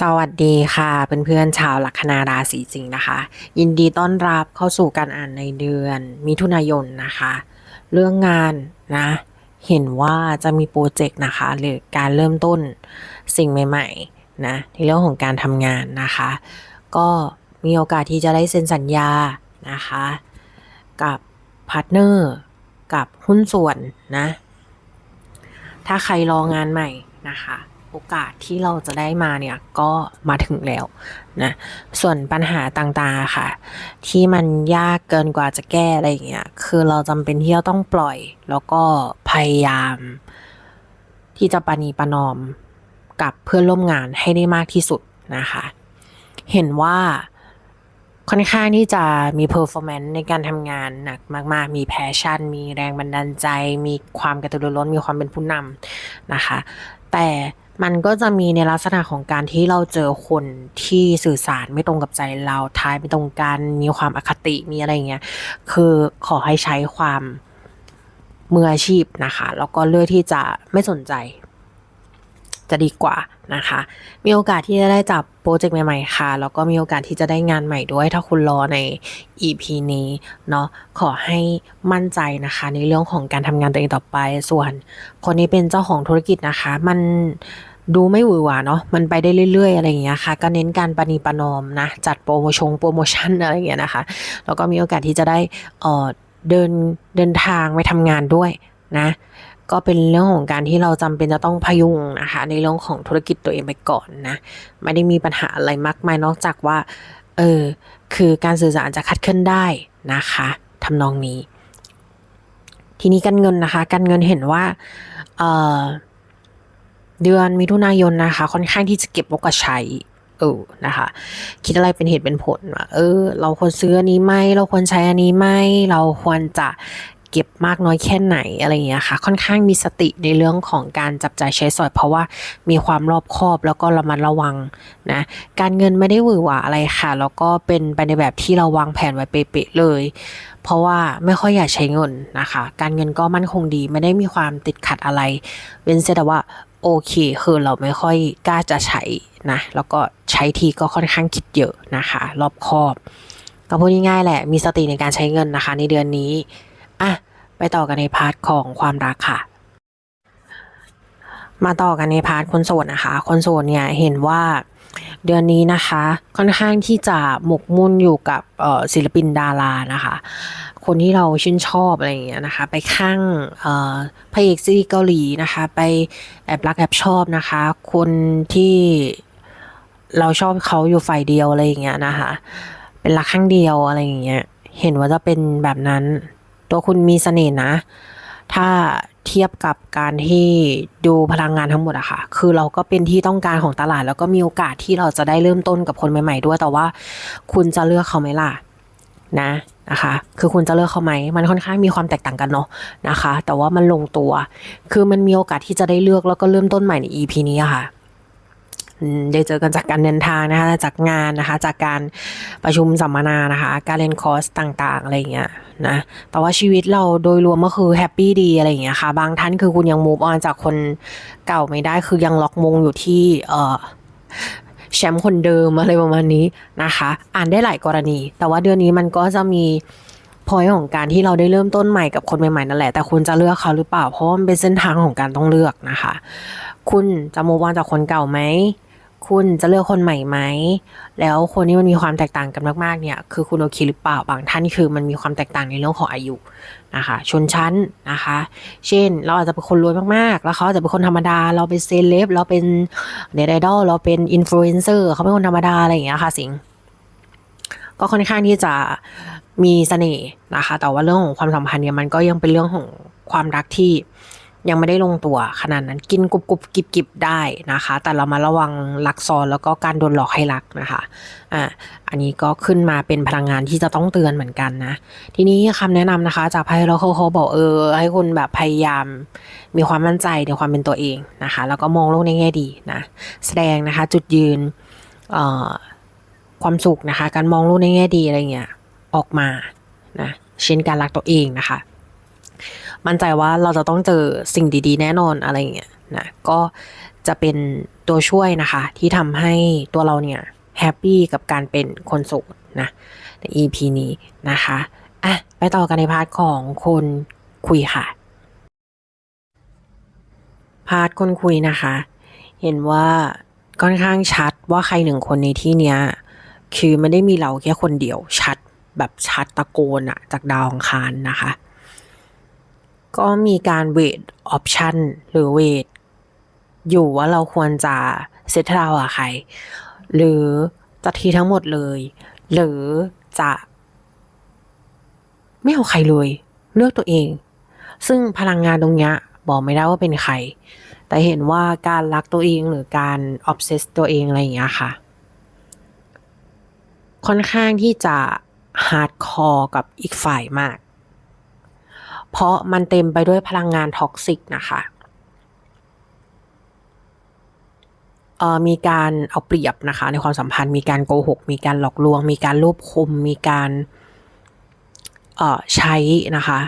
สวัสดีค่ะเพื่อนๆชาวลัคนาราศีสิงห์นะคะ ยินดีต้อนรับเข้าสู่การอ่านในเดือน มิถุนายนนะคะ เรื่องงานนะ เห็นว่าจะมีโปรเจกต์นะคะ หรือการเริ่มต้นสิ่งใหม่ๆนะในเรื่องของการทำงานนะคะ ก็มีโอกาสที่จะได้เซ็นสัญญานะคะ กับพาร์ทเนอร์กับหุ้นส่วนนะ ถ้าใครรองานใหม่นะคะ โอกาสที่เราจะได้มาเนี่ยก็มาถึงแล้วนะส่วนปัญหาต่างๆค่ะ ที่มันยากเกินกว่าจะแก้อะไรอย่างเงี้ยคือเราจำเป็นที่จะต้องปล่อย แล้วก็พยายาม ที่จะปณีประนอมกับเพื่อนร่วมงานให้ได้มากที่สุดนะคะ เห็นว่าค่อนข้างที่จะมี performance ในการทำงานหนักมาก ๆ มี passion มีแรงบันดาลใจ มีความกระตือรือร้น มีความเป็นผู้นำนะคะ แต่ มันก็จะมีในลักษณะของการที่เราเจอคนที่สื่อสารไม่ตรงกับใจเราทายไม่ตรงกันมีความอคติมีอะไรเงี้ยคือขอให้ใช้ความมืออาชีพนะคะ แล้วก็เลือกที่จะไม่สนใจ จะดีกว่านะคะ มีโอกาสที่จะได้จับโปรเจกต์ใหม่ๆค่ะ แล้วก็มีโอกาสที่จะได้งานใหม่ด้วย ถ้าคุณรอใน EP นี้เนาะขอให้มั่นใจนะคะ ในเรื่องของการทำงานตัวเองต่อไป ส่วนคนที่เป็นเจ้าของธุรกิจนะคะ มันดูไม่หวือหวาเนาะ มันไปได้เรื่อย ๆ อะไรอย่างเงี้ยค่ะ ก็เน้นการปณีปนอมนะ จัดโปรโมชั่นโปรโมชั่นอะไรอย่างเงี้ยนะคะ แล้วก็มีโอกาสที่จะได้เออเดินเดินทางไปทำงานด้วยนะ ก็เป็นเรื่องของการที่เราจำเป็นจะต้องพยุงนะคะ ในเรื่องของธุรกิจตัวเองไปก่อนนะ ไม่ได้มีปัญหาอะไรมากมายนอกจากว่า เออ คือการสื่อสารจะคัดเคลื่อนได้นะคะทำนองนี้ ทีนี้การเงินนะคะ การเงินเห็นว่า เออเดือนมิถุนายนนะคะ ค่อนข้างที่จะเก็บไว้กับใช้เออนะคะ คิดอะไรเป็นเหตุเป็นผลว่าเออ เราควรซื้ออันนี้ไหมเราควรใช้อันนี้ไหมเราควรจะ เก็บมากน้อยแค่ไหนอะไรอย่างเงี้ยค่ะ ค่อนข้างมีสติในเรื่องของการจับจ่ายใช้สอย เพราะว่ามีความรอบคอบแล้วก็ระมัดระวังนะการเงินไม่ได้หวือหวาอะไรค่ะ แล้วก็เป็นไปในแบบที่เราวางแผนไว้เป๊ะๆเลย เพราะว่าไม่ค่อยอยากใช้เงินนะคะ การเงินก็มั่นคงดีไม่ได้มีความติดขัดอะไร เว้นแต่ว่าโอเคคือเราไม่ค่อยกล้าจะใช้นะแล้วก็ใช้ทีก็ค่อนข้างคิดเยอะนะคะ รอบคอบก็พูดง่ายๆแหละ มีสติในการใช้เงินนะคะ ในเดือนนี้ อะไปต่อกันในพาร์ทของความรักค่ะ มาต่อกันในพาร์ทคนโสดนะคะ คนโสดเนี่ยเห็นว่าเดือนนี้นะคะค่อนข้างที่จะหมกมุ่นอยู่กับศิลปินดารานะคะ คนที่เราชื่นชอบอะไรอย่างเงี้ยนะคะ ไปข้างพระเอกซีรีส์เกาหลีนะคะ ไปแอบรักแอบชอบนะคะ คนที่เราชอบเขาอยู่ฝ่ายเดียวอะไรอย่างเงี้ยนะคะ เป็นรักข้างเดียวอะไรอย่างเงี้ยเห็นว่าจะเป็นแบบนั้น ตัวคุณมีเสน่ห์นะ ถ้าเทียบกับการที่ดูพลังงานทั้งหมดอะค่ะ คือเราก็เป็นที่ต้องการของตลาด แล้วก็มีโอกาสที่เราจะได้เริ่มต้นกับคนใหม่ ๆ ด้วย แต่ว่าคุณจะเลือกเขาไหมล่ะนะนะคะ คือคุณจะเลือกเขาไหม มันค่อนข้างมีความแตกต่างกันเนาะนะคะ แต่ว่ามันลงตัว คือมันมีโอกาสที่จะได้เลือกแล้วก็เริ่มต้นใหม่ใน EP นี้อะค่ะ ได้เจอกันจากการเดินทางนะคะ จากงานนะคะ จากการประชุมสัมมนานะคะ การเรียนคอร์สต่างๆ อะไรอย่างเงี้ยนะ แต่ว่าชีวิตเราโดยรวมก็คือแฮปปี้ดีอะไรอย่างเงี้ยค่ะ บางท่านคือคุณยังมูฟออนจากคนเก่าไม่ได้ คือยังล็อกมงอยู่ที่เออแชมป์คนเดิมอะไรประมาณนี้นะคะ อ่านได้หลายกรณี แต่ว่าเดือนนี้มันก็จะมีพอยของการที่เราได้เริ่มต้นใหม่กับคนใหม่ๆนั่นแหละ แต่คุณจะเลือกเขาหรือเปล่า เพราะมันเป็นเส้นทางของการต้องเลือกนะคะ คุณจะมูฟออนจากคนเก่าไหม คุณจะเลือกคนใหม่ไหม แล้วคนที่มันมีความแตกต่างกันมากๆเนี่ย คือคุณโอเคหรือเปล่า บางท่านคือมันมีความแตกต่างในเรื่องของอายุนะคะ ชนชั้นนะคะ เช่น เราอาจจะเป็นคนรวยมากๆ แล้วเขาอาจจะเป็นคนธรรมดา เราเป็นเซเลบ เราเป็นเน็ตไอดอล เราเป็นอินฟลูเอนเซอร์ เขาเป็นคนธรรมดาอะไรอย่างเงี้ยค่ะสิง ก็ค่อนข้างที่จะมีเสน่ห์นะคะ แต่ว่าเรื่องของความสัมพันธ์เนี่ยมันก็ยังเป็นเรื่องของความรักที่ ยังไม่ได้ลงตัวขนาดนั้นกินกรุบกรุบกิบกิบได้นะคะ แต่เรามาระวังลักซอนแล้วก็การโดนหลอกให้รักนะคะอ่าอันนี้ก็ขึ้นมาเป็นพลังงานที่จะต้องเตือนเหมือนกันนะ ทีนี้คำแนะนำนะคะ จากไพ่เราเขาเขาบอกเออ ให้คุณแบบพยายามมีความมั่นใจในความเป็นตัวเองนะคะ แล้วก็มองโลกในแง่ดีนะ แสดงนะคะ จุดยืนเอ่อความสุขนะคะ การมองโลกในแง่ดีอะไรเงี้ยออกมานะเช่นการรักตัวเองนะคะ มั่นใจว่าเราจะต้องเจอสิ่งดีๆ แน่นอนอะไรเงี้ยนะก็จะเป็นตัวช่วยนะคะ ที่ทำให้ตัวเราเนี่ยแฮปปี้กับการเป็นคนโสดนะใน EP นี้นะคะอะไปต่อกันในพาร์ทของคนคุยค่ะ พาร์ทคนคุยนะคะ เห็นว่าค่อนข้างชัดว่าใครหนึ่งคนในที่เนี้ยคือไม่ได้มีเราแค่คนเดียวชัดแบบชัดตะโกนอะจากดาวองคารนะคะ ก็มีการเวทออปชันหรือเวทอยู่ว่าเราควรจะเซตเราอะใคร หรือจะทีทั้งหมดเลย หรือจะ ไม่เอาใครเลย เลือกตัวเอง ซึ่งพลังงานตรงเนี้ยบอกไม่ได้ว่าเป็นใคร แต่เห็นว่าการรักตัวเองหรือการออฟเซสตัวเองอะไรอย่างเงี้ยค่ะ ค่อนข้างที่จะฮาร์ดคอร์กับอีกฝ่ายมาก เพราะมันเต็มไปด้วยพลังงานท็อกซิกนะคะมีการเอาเปรียบนะคะ ในความสัมพันธ์มีการโกหก มีการหลอกลวง มีการลบคุม มีการเใช้นะคะ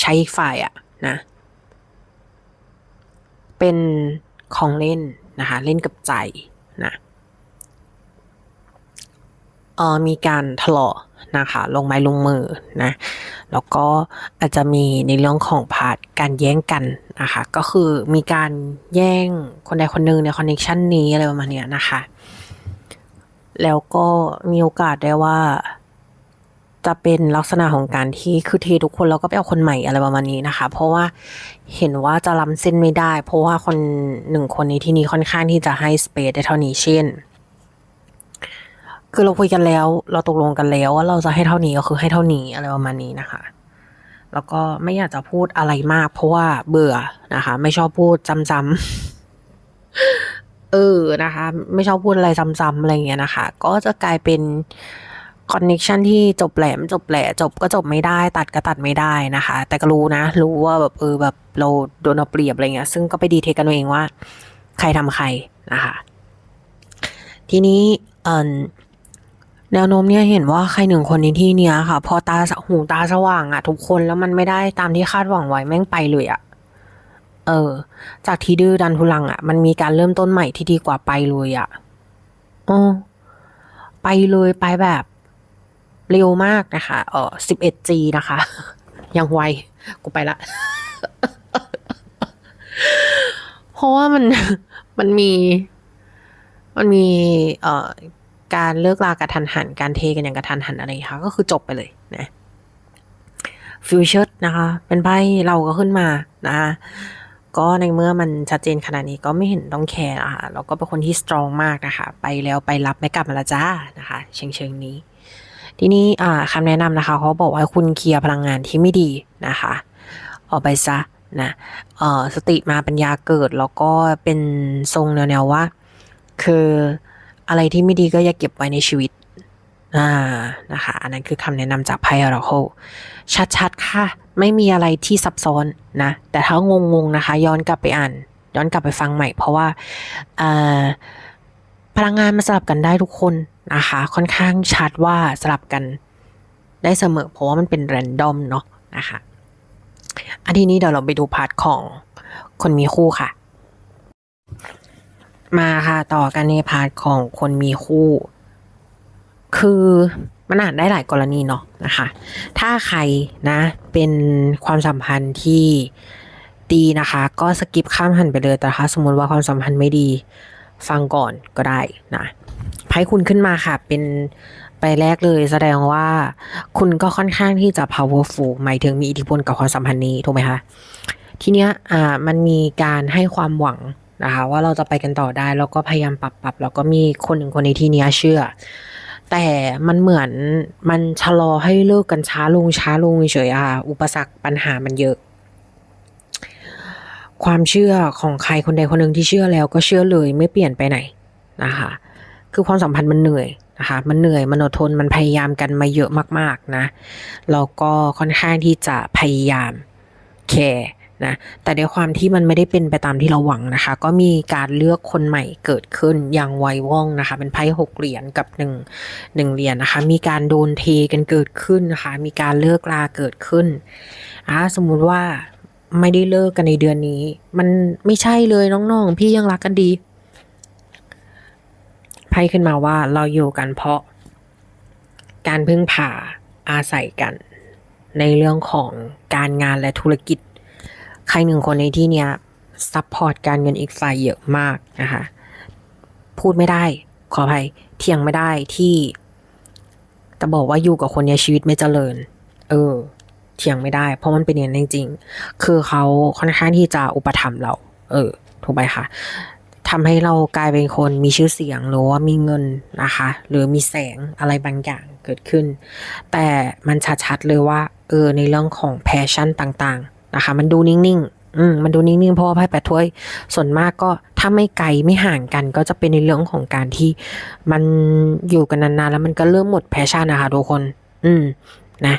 ใช้อีกฝ่ายอะนะเป็นของเล่นนะคะ เล่นกับใจนะมีการทะเลาะนะคะ ลงไม้ลงมือนะ แล้วก็อาจจะมีในเรื่องของพาร์ทการแย่งกันนะคะ ก็คือมีการแย่งคนใดคนหนึ่งในคอนเน t ชันนี้อะไรประมาณเนี้ยนะคะ แล้วก็มีโอกาสได้ว่า จะเป็นลักษณะของการที่คือเททุกคนแล้วก็ไปเอาคนใหม่อะไรประมาณนี้นะคะ เพราะว่าเห็นว่าจะล้ำเส้นไม่ได้ เพราะว่าคนหนึ่งคนในที่นี้ค่อนข้างที่จะให้สเปซได้เท่านี้เช่น คือเราคุยกันแล้ว เราตกลงกันแล้วว่าเราจะให้เท่านี้ก็คือให้เท่านี้อะไรประมาณนี้นะคะ แล้วก็ไม่อยากจะพูดอะไรมาก เพราะว่าเบื่อนะคะ ไม่ชอบพูดจำๆเออนะคะ ไม่ชอบพูดอะไรซ้ำๆอะไรเงี้ยนะคะ ก็จะกลายเป็นคอนเน t ชันที่จบแหลมจบแหละจบก็จบไม่ได้ ตัดก็ตัดไม่ได้นะคะ แต่ก็รู้นะ รู้ว่าแบบเออแบบเราโดนเอาเปรียบอะไรเงี้ย ซึ่งก็ไปดีเทคกันเองว่า ใครทำใครนะคะ ทีนี้เออ แนวโน้มเนี่ยเห็นว่าใครหนึ่งคนในที่เนี้ยค่ะ พอตาหูตาสว่างอะทุกคนแล้วมันไม่ได้ตามที่คาดหวังไว้แม่งไปเลยอะเออ จากที่ดื้อดันทุลังอะมันมีการเริ่มต้นใหม่ที่ดีกว่าไปเลยอะอ๋อไปเลยไปแบบเร็วมากนะคะเออ 11G นะคะ ยังไว กูไปละ เพราะว่ามัน มันมี มันมี เอ่อ การเลิกลากระทันหัน การเทกันอย่างกระทันหันอะไรค่ะก็คือจบไปเลยนะฟิวเจอร์นะคะ เป็นไพ่เราก็ขึ้นมานะคะก็ในเมื่อมันชัดเจนขนาดนี้ก็ไม่เห็นต้องแคร์นะคะเราก็เป็นคนที่สตรองมากนะคะ ไปแล้วไปรับไม่กลับมาละจ้านะคะ เชิงเชิงนี้ ทีนี้อ่าคำแนะนำนะคะ เขาบอกว่าคุณเคลียร์พลังงานที่ไม่ดีนะคะ ออกไปซะนะสติมาปัญญาเกิดแล้วก็เป็นทรงแนวๆว่า คือ อะไรที่ไม่ดีก็อย่าเก็บไว้ในชีวิตอ่านะคะ อันนั้นคือคำแนะนำจากไพ่อราโคชัดๆ ค่ะ ไม่มีอะไรที่ซับซ้อนนะ แต่ถ้างงๆนะคะ ย้อนกลับไปอ่าน ย้อนกลับไปฟังใหม่ เพราะว่าพลังงานมันสลับกันได้ทุกคนนะคะ ค่อนข้างชัดว่าสลับกันได้เสมอ เพราะว่ามันเป็นแรนดอมเนาะนะคะ อันทีนี้เดี๋ยวเราไปดูพาร์ทของคนมีคู่ค่ะ มาค่ะต่อกันในพาร์ทของคนมีคู่ คือมันอ่านได้หลายกรณีเนาะนะคะ ถ้าใครนะ เป็นความสัมพันธ์ที่ดีนะคะ ก็สกิปข้ามหันไปเลย แต่ถ้าสมมติว่าความสัมพันธ์ไม่ดี ฟังก่อนก็ได้นะไพ่คุณขึ้นมาค่ะ เป็นไปแรกเลยแสดงว่าคุณก็ค่อนข้างที่จะ powerful หมายถึงมีอิทธิพลกับความสัมพันธ์นี้ถูกไหมคะทีเนี้ยอ่ามันมีการให้ความหวัง นะคะ ว่าเราจะไปกันต่อได้แล้วก็พยายามปรับปรับแล้วก็มีคนหนึ่งคนในที่นี้เชื่อ แต่มันเหมือนมันชะลอให้เลิกกันช้าลงช้าลงเฉยอะอุปสรรคปัญหามันเยอะ ความเชื่อของใครคนใดคนหนึ่งที่เชื่อแล้วก็เชื่อเลยไม่เปลี่ยนไปไหนนะคะคือความสัมพันธ์มันเหนื่อยนะคะ มันเหนื่อย มันอดทน มันพยายามกันมาเยอะมาก ๆ นะ แล้วก็ค่อนข้างที่จะพยายามแคร์ นะแต่ในความที่มันไม่ได้เป็นไปตามที่เราหวังนะคะ ก็มีการเลือกคนใหม่เกิดขึ้นอย่างไวว่องนะคะ เป็นไพ่หกเหรียญกับหนึ่งหนึ่งเหรียญนะคะ มีการโดนเทกันเกิดขึ้นนะคะ มีการเลิกลาเกิดขึ้นอ่าสมมุติว่าไม่ได้เลิกกันในเดือนนี้ มันไม่ใช่เลยน้องๆ พี่ยังรักกันดีไพ่ขึ้นมาว่าเราอยู่กันเพราะ การพึ่งพาอาศัยกัน ในเรื่องของการงานและธุรกิจ ใครหนึ่งคนในที่เนี้ยซัพพอร์ตการเงินอีกฝ่ายเยอะมากนะคะพูดไม่ได้ ขออภัยเถียงไม่ได้ที่จะบอกว่าอยู่กับคนเนี้ยชีวิตไม่เจริญ เออเถียงไม่ได้ เพราะมันเป็นอย่างนั้นจริง คือเขาค่อนข้างที่จะอุปถัมภ์เรา เออ ถูกไหมคะทำให้เรากลายเป็นคนมีชื่อเสียงหรือว่ามีเงินนะคะ หรือมีแสงอะไรบางอย่างเกิดขึ้น แต่มันชัดๆเลยว่า เออ ในเรื่องของแพชชั่นต่างๆ นะคะ มันดูนิ่งๆอืมมันดูนิ่งๆเพราะว่าไพ่แปดถ้วยส่วนมากก็ถ้าไม่ไกลไม่ห่างกัน ก็จะเป็นในเรื่องของการที่มันอยู่กันนานๆแล้วมันก็เริ่มหมดแพชชั่นนะคะทุกคน อืมนะ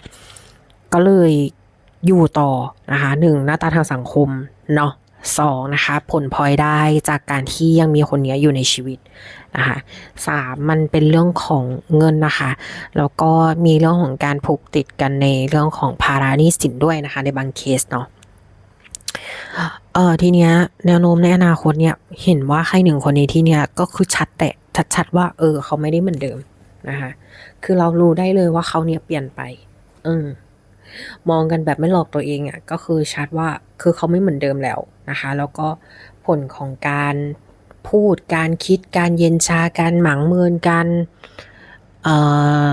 ก็เลยอยู่ต่อนะคะหนึ่งหน้าตาทางสังคมเนาะ สองนะคะผลพลอยได้จากการที่ยังมีคนเนี้ยอยู่ในชีวิตนะคะสามมันเป็นเรื่องของเงินนะคะ แล้วก็มีเรื่องของการผูกติดกันในเรื่องของภาระหนี้สินด้วยนะคะในบางเคสเนาะเออทีเนี้ยแนวโน้มในอนาคตเนี่ยเห็นว่าใครหนึ่งคนนี้ที่เนี่ยก็คือชัดแต่ชัดๆว่า เออ เขาไม่ได้เหมือนเดิมนะคะคือเรารู้ได้เลยว่าเขาเนี่ยเปลี่ยนไป อืม มองกันแบบไม่หลอกตัวเองอะ่ะก็คือชัดว่าคือเขาไม่เหมือนเดิมแล้วนะคะ แล้วก็ผลของการพูดการคิดการเย็นชาการหมางเมินการเอ่อ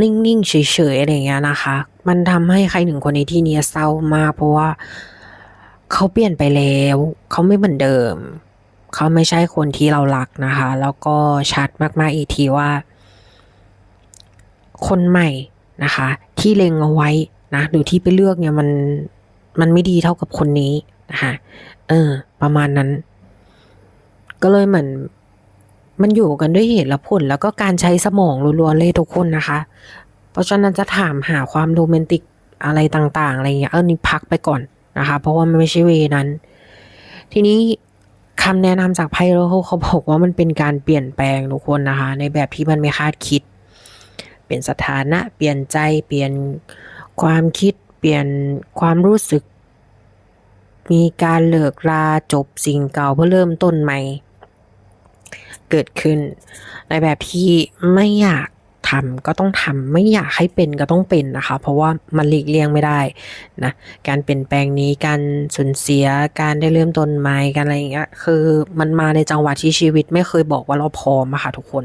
นิ่งๆเฉยๆอะไรอย่างเงี้ยนะคะ มันทำให้ใครหนึ่งคนในที่นี้เศร้ามากเพราะว่าเขาเปลี่ยนไปแล้ว เขาไม่เหมือนเดิม เขาไม่ใช่คนที่เรารักนะคะ แล้วก็ชัดมากๆอีกทีว่า คนใหม่นะคะ ที่เล็งเอาไว้นะหรือที่ไปเลือกเนี่ยมันมันไม่ดีเท่ากับคนนี้นะคะเออ ประมาณนั้น ก็เลยเหมือนมันอยู่กันด้วยเหตุและผล แล้วก็การใช้สมองล้วนๆเลยทุกคนนะคะ เพราะฉะนั้นจะถามหาความโรแมนติกอะไรต่าง ๆ อะไรเงี้ยเออนี่พักไปก่อนนะคะ เพราะว่ามันไม่ใช่เวนั้น ทีนี้คำแนะนำจากไพ่โรโเขาบอกว่ามันเป็นการเปลี่ยนแปลงทุกคนนะคะ ในแบบที่มันไม่คาดคิด เปลี่ยนสถานะ เปลี่ยนใจ เปลี่ยนความคิด เปลี่ยนความรู้สึก มีการเลิกลาจบสิ่งเก่าเพื่อเริ่มต้นใหม่ เกิดขึ้น ในแบบที่ไม่อยากทำก็ต้องทำไม่อยากให้เป็นก็ต้องเป็นนะคะ เพราะว่ามันหลีกเลี่ยงไม่ได้นะการเปลี่ยนแปลงนี้การสูญเสียการได้เริ่มต้นใหม่การอะไรอย่างเงี้ยคือมันมาในจังหวะที่ชีวิตไม่เคยบอกว่าเราพร้อมอะค่ะทุกคน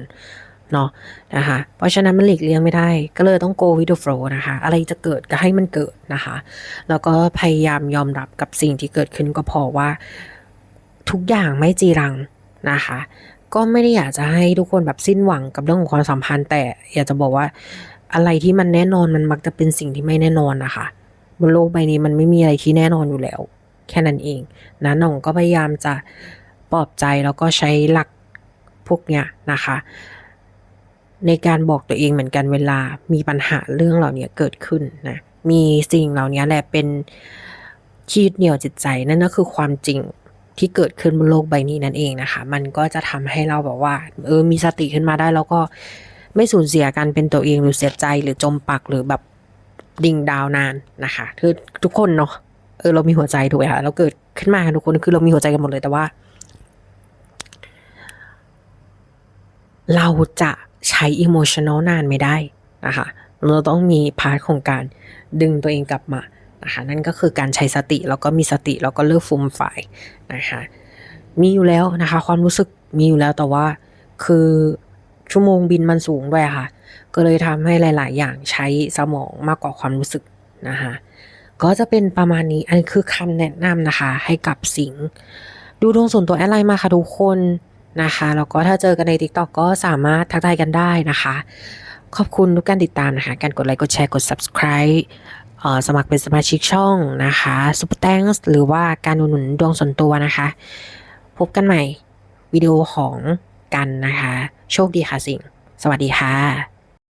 เนาะนะคะเพราะฉะนั้นมันหลีกเลี่ยงไม่ได้ ก็เลยต้อง go with the flow นะคะ อะไรจะเกิดก็ให้มันเกิดนะคะ แล้วก็พยายามยอมรับกับสิ่งที่เกิดขึ้นก็พอว่า ทุกอย่างไม่จีรังนะคะ ก็ไม่ได้อยากจะให้ทุกคนแบบสิ้นหวังกับเรื่องของความสัมพันธ์ แต่อยากจะบอกว่าอะไรที่มันแน่นอนมันมักจะเป็นสิ่งที่ไม่แน่นอนนะคะบนโลกใบนี้มันไม่มีอะไรที่แน่นอนอยู่แล้ว แค่นั้นเองนะน้องก็พยายามจะปลอบใจแล้วก็ใช้หลักพวกเนี้ยนะคะ ในการบอกตัวเองเหมือนกันเวลามีปัญหาเรื่องเหล่านี้เกิดขึ้นนะมีสิ่งเหล่านี้แหละเป็นชีดเหนี่ยวจิตใจนั่นก็คือความจริงที่เกิดขึ้นบนโลกใบนี้นั่นเองนะคะ มันก็จะทำให้เราแบบว่า เออมีสติขึ้นมาได้แล้วก็ไม่สูญเสียการเป็นตัวเองหรือเสียใจหรือจมปักหรือแบบดิ่งดาวนานนะคะคือทุกคนเนาะเออเรามีหัวใจถูกไหมคะเราเกิดขึ้นมาทุกคนคือเรามีหัวใจกันหมดเลยแต่ว่า เราจะ ใช้อิโมชัน a ลนานไม่ได้นะคะเราต้องมีพาร์ทของการดึงตัวเองกลับมานะคะนั่นก็คือการใช้สติแล้วก็มีสติแล้วก็เลิกฟุ่มฝ่ายนะคะมีอยู่แล้วนะคะความรู้สึกมีอยู่แล้วแต่ว่าคือชั่วโมงบินมันสูงด้วยค่ะ ก็เลยทำให้หลาย ๆ อย่างใช้สมองมากกว่าความรู้สึกนะคะก็จะเป็นประมาณนี้อันนี้คือคำแนะนำนะคะ ให้กับสิงห์ดูดวงส่วนตัวแอดไลน์มาค่ะทุกคน นะคะแล้วก็ถ้าเจอกันใน TikTok ก็สามารถทักทายกันได้นะคะ ขอบคุณทุกการติดตามนะคะ การกดไลค์ กดแชร์ กด subscribe สมัครเป็นสมาชิกช่องนะคะ Super Thanks หรือว่าการอุดหนุนดวงส่วนตัวนะคะ พบกันใหม่วิดีโอของกันนะคะ โชคดีค่ะสิงห์สวัสดีค่ะ